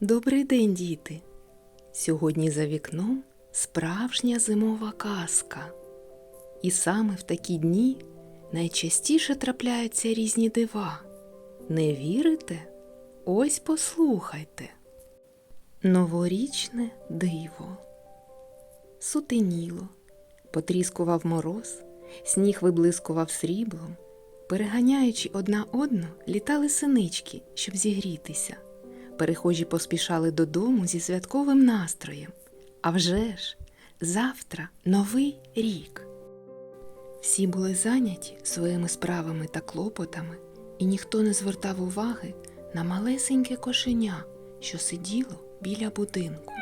Добрий день, діти! Сьогодні за вікном справжня зимова казка. І саме в такі дні найчастіше трапляються різні дива. Не вірите? Ось послухайте. Новорічне диво. Сутеніло, потріскував мороз, сніг виблискував сріблом. Переганяючи одна одну, літали синички, щоб зігрітися. Перехожі поспішали додому зі святковим настроєм. А вже ж, завтра новий рік. Всі були зайняті своїми справами та клопотами, і ніхто не звертав уваги на малесеньке кошеня, що сиділо біля будинку.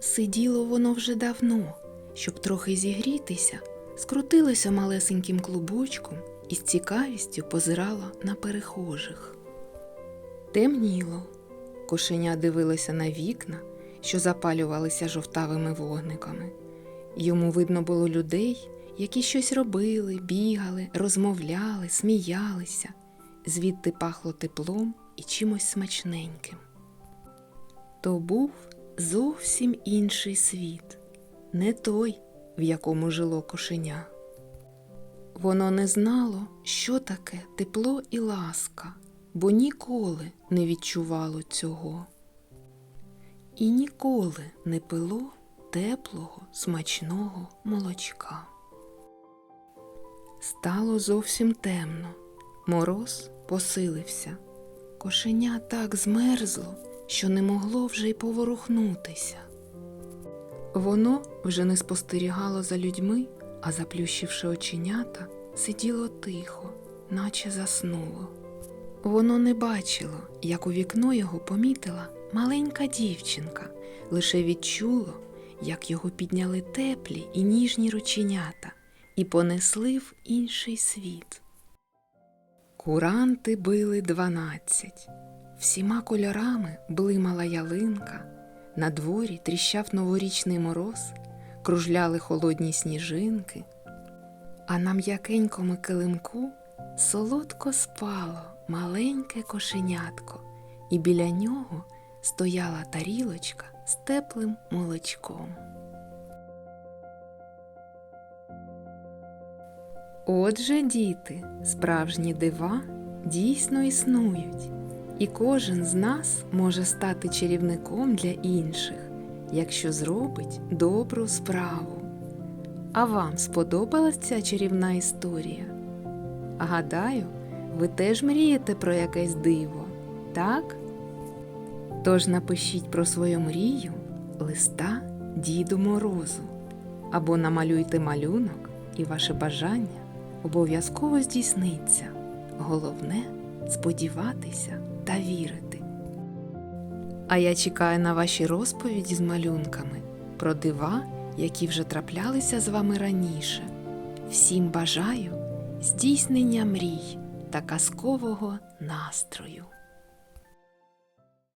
Сиділо воно вже давно, щоб трохи зігрітися, скрутилося малесеньким клубочком і з цікавістю позирало на перехожих. Темніло. Кошеня дивилося на вікна, що запалювалися жовтавими вогниками. Йому видно було людей, які щось робили, бігали, розмовляли, сміялися. Звідти пахло теплом і чимось смачненьким. То був зовсім інший світ, не той, в якому жило кошеня. Воно не знало, що таке тепло і ласка, бо ніколи не відчувало цього. І ніколи не пило теплого, смачного молочка. Стало зовсім темно, мороз посилився. Кошеня так змерзло, що не могло вже й поворухнутися. Воно вже не спостерігало за людьми, а заплющивши оченята, сиділо тихо, наче заснуло. Воно не бачило, як у вікно його помітила маленька дівчинка, лише відчуло, як його підняли теплі і ніжні рученята і понесли в інший світ. Куранти били дванадцять. Всіма кольорами блимала ялинка, на дворі тріщав новорічний мороз, кружляли холодні сніжинки, а на м'якенькому килимку солодко спало маленьке кошенятко, і біля нього стояла тарілочка з теплим молочком. Отже, діти, справжні дива дійсно існують, і кожен з нас може стати чарівником для інших, якщо зробить добру справу. А вам сподобалась ця чарівна історія? Гадаю, ви теж мрієте про якесь диво, так? Тож напишіть про свою мрію листа Діду Морозу або намалюйте малюнок, і ваше бажання обов'язково здійсниться. Головне сподіватися та вірити. А я чекаю на ваші розповіді з малюнками про дива, які вже траплялися з вами раніше. Всім бажаю здійснення мрій та казкового настрою.